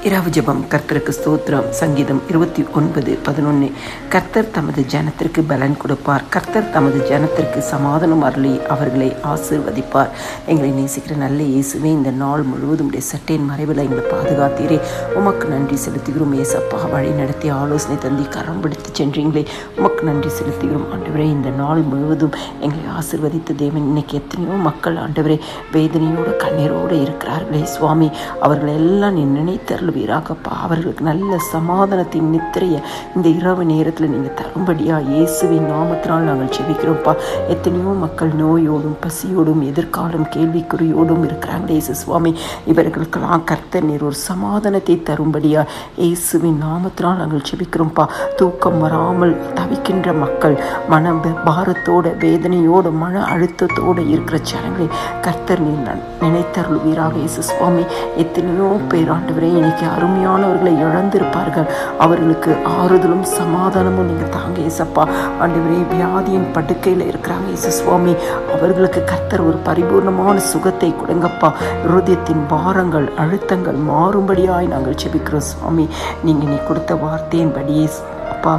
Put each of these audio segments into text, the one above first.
இரவு ஜெபம் கர்த்தருக்கு ஸ்தோத்திரம். சங்கீதம் இருபத்தி ஒன்பது பதினொன்று கர்த்தர் தமது ஜனத்திற்கு பலன் கொடுப்பார். கர்த்தர் தமது ஜனத்திற்கு சமாதானம் அருளி அவர்களை ஆசிர்வதிப்பார். எங்களை நேசிக்கிற நல்ல இயேசுவே இந்த நாள் முழுவதும் உடைய சட்டையின் மறைவில் எங்களை பாதுகாத்தீரே. உமக்கு நன்றி செலுத்துகிறோம் ஏசப்பா. வழி நடத்தி ஆலோசனை தந்தி கரம் பிடித்து சென்றீங்களே. உமக்கு நன்றி செலுத்துகிறோம். ஆண்டவரே இந்த நாள் முழுவதும் எங்களை ஆசிர்வதித்த தேவன். இன்னைக்கு எத்தனையோ மக்கள் ஆண்டவரே வேதனையோடு கண்ணீரோடு இருக்கிறார்களே. சுவாமி அவர்களை எல்லாம் அருள்வீராகப்பா அவர்களுக்கு நல்ல சமாதானத்தின் நித்திரையை இந்த இரவு நேரத்தில் நீங்கள் தரும்படியா இயேசுவின் நாமத்தினால் நாங்கள் செபிக்கிறோம்ப்பா எத்தனையோ மக்கள் நோயோடும் பசியோடும் எதிர்காலம் கேள்விக்குறியோடும் இருக்கிறாங்களே இயேசு சுவாமி இவர்களுக்கெல்லாம் கர்த்தர் நீர் ஒரு சமாதானத்தை தரும்படியா இயேசுவின் நாமத்தினால் நாங்கள் செபிக்கிறோம்ப்பா தூக்கம் வராமல் தவிக்கின்ற மக்கள் மன பாரத்தோட வேதனையோடு மன அழுத்தத்தோடு இருக்கிற ஜனங்களை கர்த்தர் நீர் நினைத்தருள் நினைத்தருள்வீராக. இயேசு சுவாமி எத்தனையோ பேராண்டவரே ஆண்டவரே இன்னைக்கு அருமையானவர்களை இழந்திருப்பார்கள். அவர்களுக்கு ஆறுதலும் சமாதானமும் நீங்கள் தாங்க ஏசப்பா. ஆண்டவரே வியாதியின் படுக்கையில் இருக்கிறாங்க இயேசு சுவாமி. அவர்களுக்கு கர்த்தர் ஒரு பரிபூர்ணமான சுகத்தை கொடுங்கப்பா. இருதயத்தின் பாரங்கள் அழுத்தங்கள் மாறும்படியாய் நாங்கள் செபிக்கிறோம் சுவாமி. நீங்கள் நீ கொடுத்த வார்த்தையின்படியே அப்பா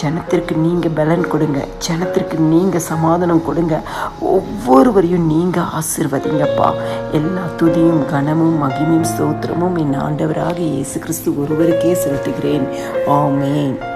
ஜனத்திற்கு நீங்கள் பலன் கொடுங்க. ஜனத்திற்கு நீங்கள் சமாதானம் கொடுங்க. ஒவ்வொருவரையும் நீங்கள் ஆசிர்வதிங்கப்பா. எல்லா துதியும் கனமும் மகிமையும் ஸ்தோத்திரமும் என் ஆண்டவராக இயேசு கிறிஸ்து ஒருவருக்கே செலுத்துகிறேன். ஆமேன்.